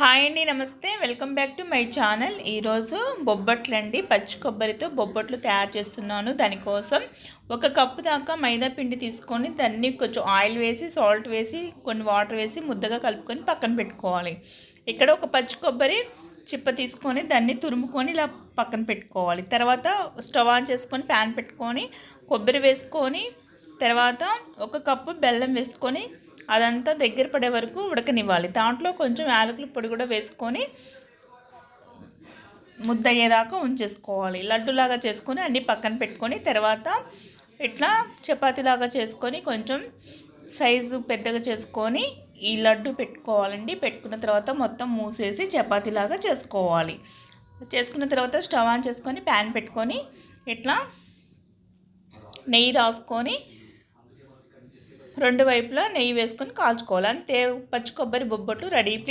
Hi అండి నమస్తే. Welcome back to my channel. ఈరోజు బొబ్బట్లు అండి పచ్చి కొబ్బరితో బొబ్బట్లు తయారు చేస్తున్నాను దానికోసం. ఒక కప్పు దాకా మైదా పిండి తీసుకొని దాన్ని కొంచెం ఆయిల్ వేసి సాల్ట్ వేసి కొన్ని వాటర్ వేసి ముద్దగా కలుపుకొని పక్కన పెట్టుకోవాలి. ఇక్కడ ఒక పచ్చి కొబ్బరి చిప్ప తీసుకొని దాన్ని తురుముకొని ఇలా పక్కన పెట్టుకోవాలి. తర్వాత స్టవ్ ఆన్ చేసుకొని ప్యాన్ పెట్టుకొని కొబ్బరి వేసుకొని తర్వాత ఒక కప్పు బెల్లం వేసుకొని అదంతా దగ్గర పడే వరకు ఉడకనివ్వాలి. దాంట్లో కొంచెం యాలకుల పొడి కూడా వేసుకొని ముద్దయ్యేదాకా ఉంచేసుకోవాలి. లడ్డులాగా చేసుకొని అన్నీ పక్కన పెట్టుకొని తర్వాత ఇట్లా చపాతీలాగా చేసుకొని కొంచెం సైజు పెద్దగా చేసుకొని ఈ లడ్డు పెట్టుకోవాలండి. పెట్టుకున్న తర్వాత మొత్తం మూసేసి చపాతీలాగా చేసుకోవాలి. చేసుకున్న తర్వాత స్టవ్ ఆన్ చేసుకొని ప్యాన్ పెట్టుకొని ఇట్లా నెయ్యి రాసుకొని రెండు వైపులా నెయ్యి వేసుకొని కాల్చుకోవాలి. అంతే. పచ్చి కొబ్బరి బొబ్బట్లు రెడీ.